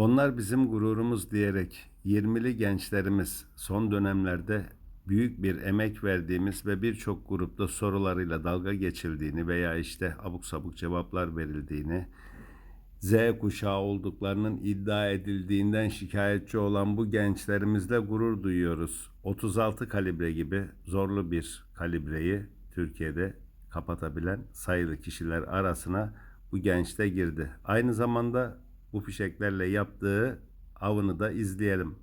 Onlar bizim gururumuz diyerek 20'li gençlerimiz son dönemlerde büyük bir emek verdiğimiz ve birçok grupta sorularıyla dalga geçildiğini veya işte abuk sabuk cevaplar verildiğini, Z kuşağı olduklarının iddia edildiğinden şikayetçi olan bu gençlerimizle gurur duyuyoruz. 36 kalibre gibi zorlu bir kalibreyi Türkiye'de kapatabilen sayılı kişiler arasına bu genç de girdi. Aynı zamanda bu fişeklerle yaptığı avını da izleyelim.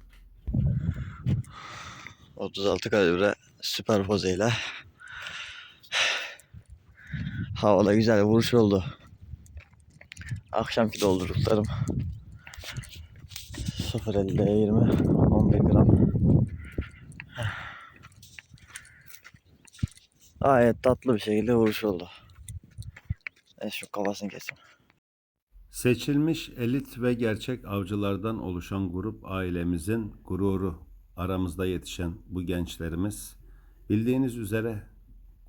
36 kalibre süperpoze ile havada güzel bir vuruş oldu. Akşamki doldurduklarım 0.50'ye 20 11 gram. Gayet tatlı bir şekilde vuruş oldu. Ben şu kafasını keseyim. Seçilmiş elit ve gerçek avcılardan oluşan grup ailemizin gururu aramızda yetişen bu gençlerimiz bildiğiniz üzere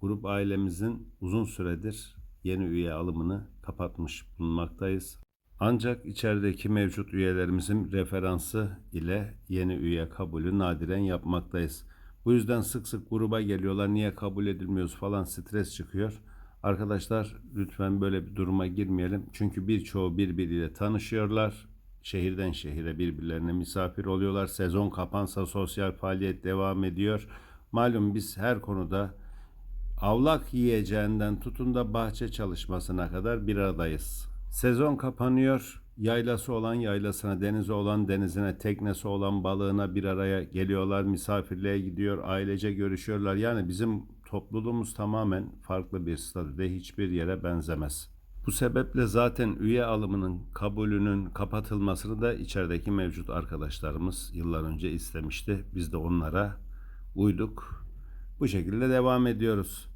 grup ailemizin uzun süredir yeni üye alımını kapatmış bulunmaktayız. Ancak içerideki mevcut üyelerimizin referansı ile yeni üye kabulü nadiren yapmaktayız. Bu yüzden sık sık gruba geliyorlar niye kabul edilmiyoruz falan stres çıkıyor. Arkadaşlar lütfen böyle bir duruma girmeyelim. Çünkü birçoğu birbiriyle tanışıyorlar. Şehirden şehire birbirlerine misafir oluyorlar. Sezon kapansa sosyal faaliyet devam ediyor. Malum biz her konuda avlak yiyeceğinden tutun da bahçe çalışmasına kadar bir aradayız. Sezon kapanıyor. Yaylası olan yaylasına, denizi olan denizine, teknesi olan balığına bir araya geliyorlar. Misafirliğe gidiyor, ailece görüşüyorlar. Yani bizim topluluğumuz tamamen farklı bir statüde hiçbir yere benzemez. Bu sebeple zaten üye alımının kabulünün kapatılmasını da içerideki mevcut arkadaşlarımız yıllar önce istemişti. Biz de onlara uyduk. Bu şekilde devam ediyoruz.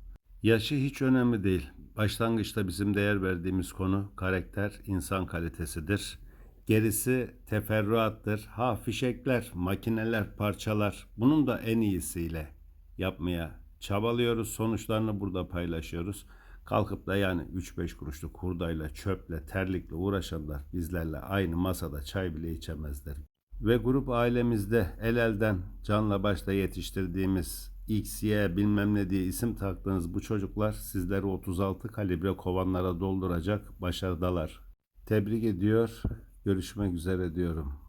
Yaşı hiç önemli değil. Başlangıçta bizim değer verdiğimiz konu karakter, insan kalitesidir. Gerisi teferruattır. Ha fişekler, makineler, parçalar. Bunun da en iyisiyle yapmaya çabalıyoruz. Sonuçlarını burada paylaşıyoruz. Kalkıp da yani 3-5 kuruşluk hurdayla, çöple, terlikle uğraşanlar bizlerle aynı masada çay bile içemezler. Ve grup ailemizde el elden canla başla yetiştirdiğimiz X, Y bilmem ne diye isim taktığınız bu çocuklar sizleri 36 kalibre kovanlara dolduracak başarıdalar. Tebrik ediyor. Görüşmek üzere diyorum.